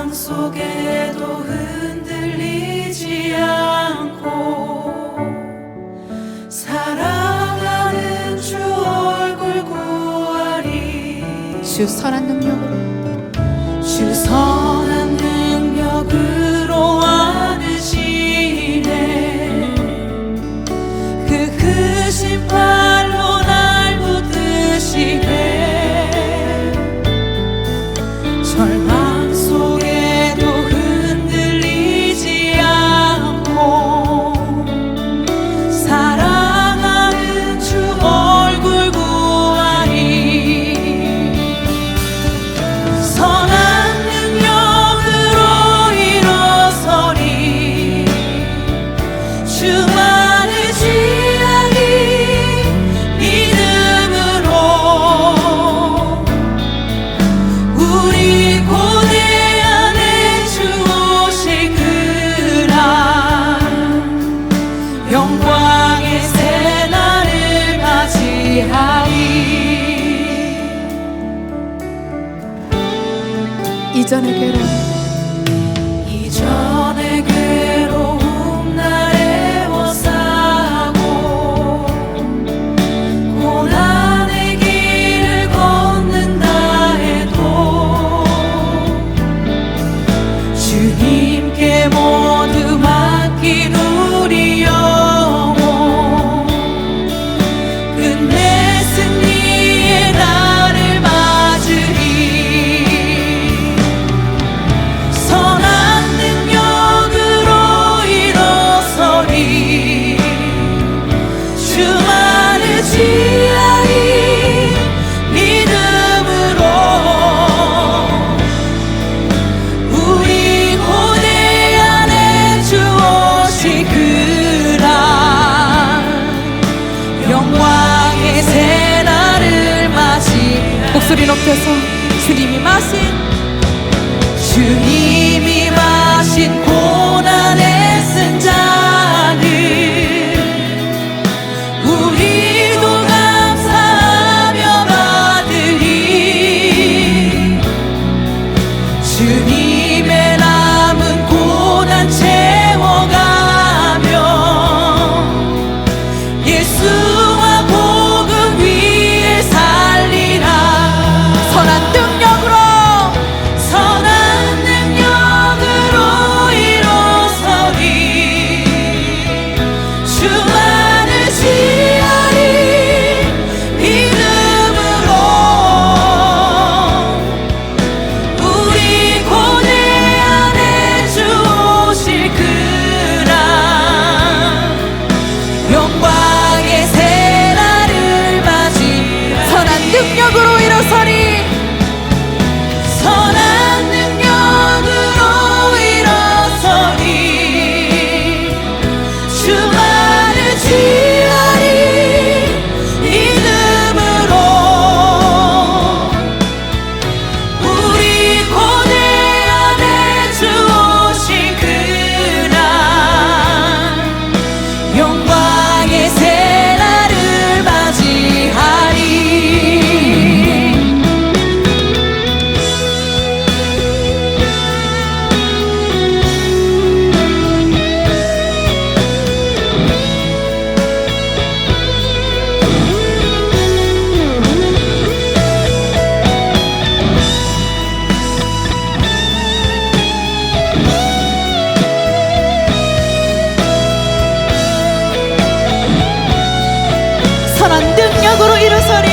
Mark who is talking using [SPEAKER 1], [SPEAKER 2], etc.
[SPEAKER 1] 세상 속에도 흔들리지 않고 사랑하는 주 얼굴 구하리. 주 선한 능력으로. 주
[SPEAKER 2] 선한
[SPEAKER 1] done it again.
[SPEAKER 2] 선한 능력으로 일어서리.